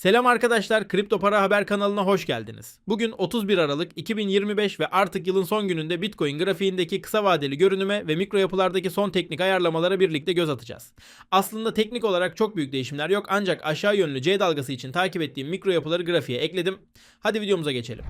Selam arkadaşlar, Kripto Para Haber kanalına hoş geldiniz. Bugün 31 Aralık 2025 ve artık yılın son gününde Bitcoin grafiğindeki kısa vadeli görünüme ve mikro yapılardaki son teknik ayarlamalara birlikte göz atacağız. Aslında teknik olarak çok büyük değişimler yok ancak aşağı yönlü C dalgası için takip ettiğim mikro yapıları grafiğe ekledim. Hadi videomuza geçelim.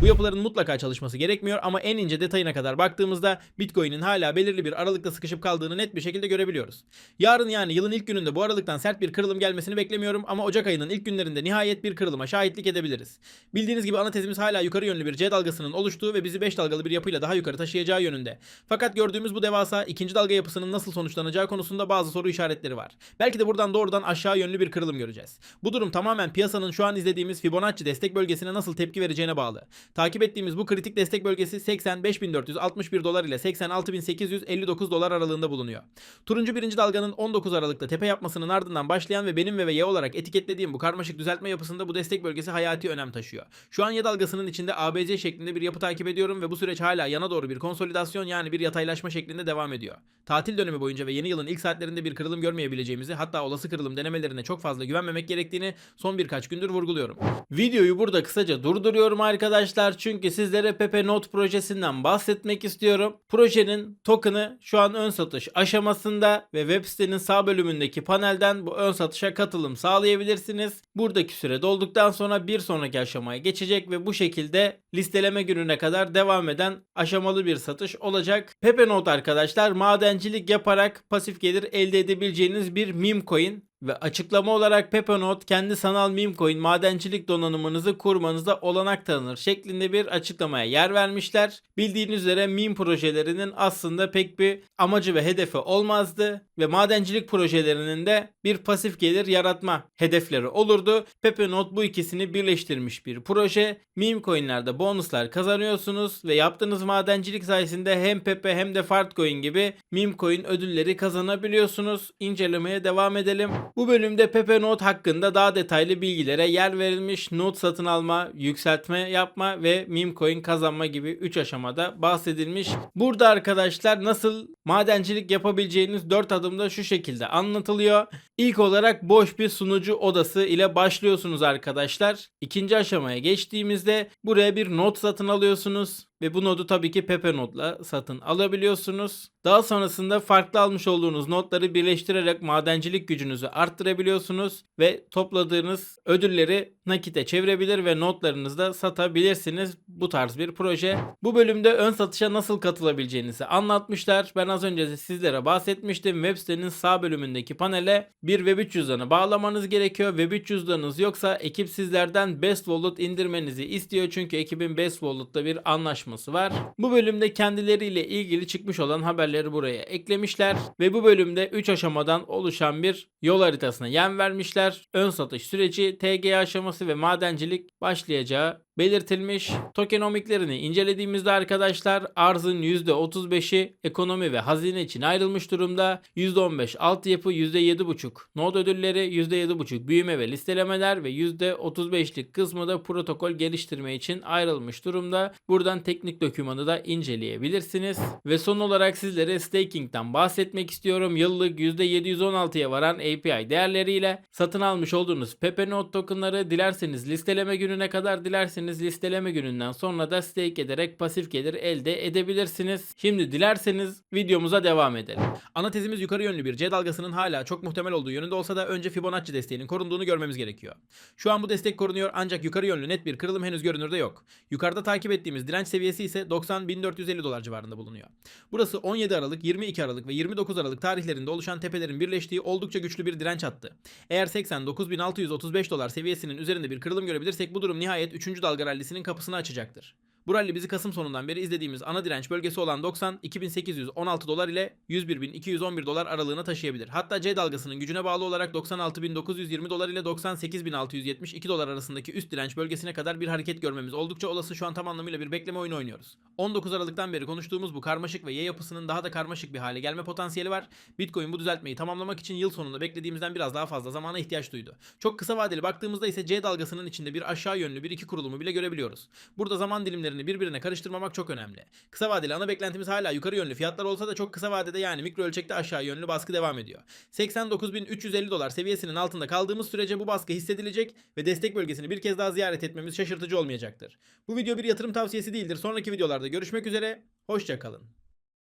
Bu yapıların mutlaka çalışması gerekmiyor ama en ince detayına kadar baktığımızda Bitcoin'in hala belirli bir aralıkta sıkışıp kaldığını net bir şekilde görebiliyoruz. Yarın yani yılın ilk gününde bu aralıktan sert bir kırılım gelmesini beklemiyorum ama Ocak ayının ilk günlerinde nihayet bir kırılıma şahitlik edebiliriz. Bildiğiniz gibi ana tezimiz hala yukarı yönlü bir C dalgasının oluştuğu ve bizi 5 dalgalı bir yapıyla daha yukarı taşıyacağı yönünde. Fakat gördüğümüz bu devasa ikinci dalga yapısının nasıl sonuçlanacağı konusunda bazı soru işaretleri var. Belki de buradan doğrudan aşağı yönlü bir kırılım göreceğiz. Bu durum tamamen piyasanın şu an izlediğimiz Fibonacci destek bölgesine nasıl tepki vereceğine bağlı. Takip ettiğimiz bu kritik destek bölgesi 85.461 dolar ile 86.859 dolar aralığında bulunuyor. Turuncu birinci dalganın 19 Aralık'ta tepe yapmasının ardından başlayan ve benim ve ve Y olarak etiketlediğim bu karmaşık düzeltme yapısında bu destek bölgesi hayati önem taşıyor. Şu an Y dalgasının içinde ABC şeklinde bir yapı takip ediyorum ve bu süreç hala yana doğru bir konsolidasyon yani bir yataylaşma şeklinde devam ediyor. Tatil dönemi boyunca ve yeni yılın ilk saatlerinde bir kırılım görmeyebileceğimizi hatta olası kırılım denemelerine çok fazla güvenmemek gerektiğini son birkaç gündür vurguluyorum. Videoyu burada kısaca durduruyorum arkadaşlar çünkü sizlere Pepe Note projesinden bahsetmek istiyorum. Projenin token'ı şu an ön satış aşamasında ve web sitenin sağ bölümündeki panelden bu ön satışa katılım sağlayabilirsiniz. Buradaki süre dolduktan sonra bir sonraki aşamaya geçecek ve bu şekilde listeleme gününe kadar devam eden aşamalı bir satış olacak. Pepe Note arkadaşlar madencilik yaparak pasif gelir elde edebileceğiniz bir meme coin ve açıklama olarak Peppernote kendi sanal meme coin madencilik donanımınızı kurmanıza olanak tanır şeklinde bir açıklamaya yer vermişler. Bildiğiniz üzere meme projelerinin aslında pek bir amacı ve hedefi olmazdı ve madencilik projelerinin de bir pasif gelir yaratma hedefleri olurdu. Peppernote bu ikisini birleştirmiş bir proje. Meme coinlerde bonuslar kazanıyorsunuz ve yaptığınız madencilik sayesinde hem Pepe hem de Fartcoin gibi meme coin ödülleri kazanabiliyorsunuz. İncelemeye devam edelim. Bu bölümde Pepe Note hakkında daha detaylı bilgilere yer verilmiş. Note satın alma, yükseltme yapma ve meme coin kazanma gibi 3 aşamada bahsedilmiş. Burada arkadaşlar nasıl madencilik yapabileceğiniz 4 adımda şu şekilde anlatılıyor. İlk olarak boş bir sunucu odası ile başlıyorsunuz arkadaşlar. İkinci aşamaya geçtiğimizde buraya bir not satın alıyorsunuz ve bu nodu tabii ki Pepe notla satın alabiliyorsunuz. Daha sonrasında farklı almış olduğunuz notları birleştirerek madencilik gücünüzü arttırabiliyorsunuz ve topladığınız ödülleri nakite çevirebilir ve notlarınızda satabilirsiniz. Bu tarz bir proje. Bu bölümde ön satışa nasıl katılabileceğinizi anlatmışlar. Ben az önce sizlere bahsetmiştim. Web sitenin sağ bölümündeki panele bir Web3 cüzdanı bağlamanız gerekiyor. Web3 cüzdanınız yoksa ekip sizlerden Best Wallet indirmenizi istiyor. Çünkü ekibin Best Wallet'ta bir anlaşması var. Bu bölümde kendileriyle ilgili çıkmış olan haberleri buraya eklemişler ve bu bölümde 3 aşamadan oluşan bir yol haritasına yem vermişler. Ön satış süreci, TG aşaması ve madencilik başlayacağı belirtilmiş. Tokenomiklerini incelediğimizde arkadaşlar arzın %35'i ekonomi ve hazine için ayrılmış durumda. %15 altyapı, %7,5 node ödülleri, %7,5 büyüme ve listelemeler ve %35'lik kısmı da protokol geliştirme için ayrılmış durumda. Buradan teknik dokümanı da inceleyebilirsiniz. Ve son olarak sizlere staking'den bahsetmek istiyorum. Yıllık %716'ya varan API değerleriyle satın almış olduğunuz Pepe Note tokenları dilerseniz listeleme gününe kadar dilerseniz listeleme gününden sonra da stake ederek pasif gelir elde edebilirsiniz. Şimdi dilerseniz videomuza devam edelim. Ana tezimiz yukarı yönlü bir C dalgasının hala çok muhtemel olduğu yönünde olsa da önce Fibonacci desteğinin korunduğunu görmemiz gerekiyor. Şu an bu destek korunuyor ancak yukarı yönlü net bir kırılım henüz görünürde yok. Yukarıda takip ettiğimiz direnç seviyesi ise 90.450 dolar civarında bulunuyor. Burası 17 Aralık, 22 Aralık ve 29 Aralık tarihlerinde oluşan tepelerin birleştiği oldukça güçlü bir direnç hattı. Eğer 89.635 dolar seviyesinin üzerinde bir kırılım görebilirsek bu durum nihayet 3. dalga rallisinin kapısını açacaktır. Bu rally bizi Kasım sonundan beri izlediğimiz ana direnç bölgesi olan 90 2816 dolar ile 101.211 dolar aralığına taşıyabilir. Hatta C dalgasının gücüne bağlı olarak 96.920 dolar ile 98.672 dolar arasındaki üst direnç bölgesine kadar bir hareket görmemiz oldukça olası şu an tam anlamıyla bir bekleme oyunu oynuyoruz. 19 Aralık'tan beri konuştuğumuz bu karmaşık ve Y yapısının daha da karmaşık bir hale gelme potansiyeli var. Bitcoin bu düzeltmeyi tamamlamak için yıl sonunda beklediğimizden biraz daha fazla zamana ihtiyaç duydu. Çok kısa vadeli baktığımızda ise C dalgasının içinde bir aşağı yönlü bir iki kurulumu bile görebiliyoruz. Burada zaman dilimleri beklentilerini birbirine karıştırmamak çok önemli. Kısa vadeli ana beklentimiz hala yukarı yönlü fiyatlar olsa da çok kısa vadede yani mikro ölçekte aşağı yönlü baskı devam ediyor. 89.350 dolar seviyesinin altında kaldığımız sürece bu baskı hissedilecek ve destek bölgesini bir kez daha ziyaret etmemiz şaşırtıcı olmayacaktır. Bu video bir yatırım tavsiyesi değildir. Sonraki videolarda görüşmek üzere, hoşçakalın.